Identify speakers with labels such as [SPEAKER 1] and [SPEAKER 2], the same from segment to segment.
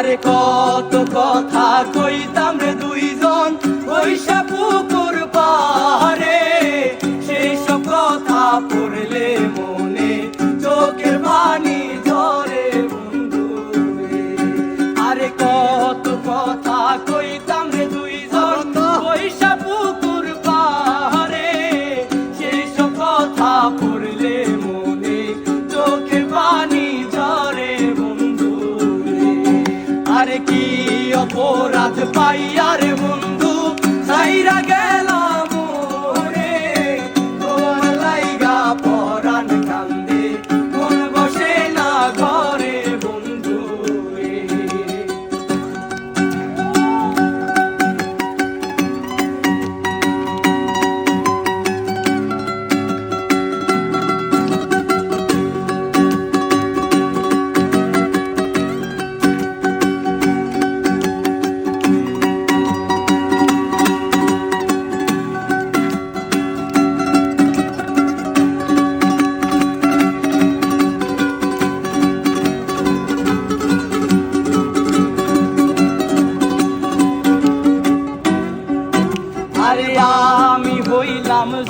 [SPEAKER 1] আরে কত কথা কইতাম রে দুইজন পয়সা পুকুর পারে সেই সব কথা পড়লে মনে, চোখের পানি ঝরে বন্ধু আরে কত আরে কি অপরাধ পাই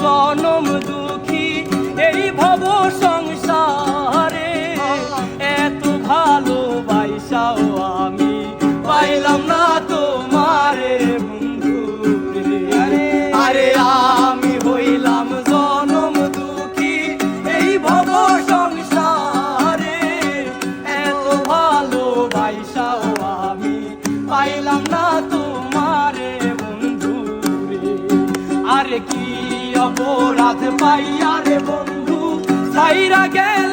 [SPEAKER 1] জনম দুঃখী, এই ভব সংসারে। এত ভালোবাসাও আমি, পাইলাম না তোমারে বন্ধু। আরে আমি হইলাম জনম দুঃখী, এই ভব সংসারে। এত ভালোবাসাও আমি, পাইলাম না তোমারে বন্ধু আরে কি অপরাধ পাইয়া রে বন্ধু সাইরা গে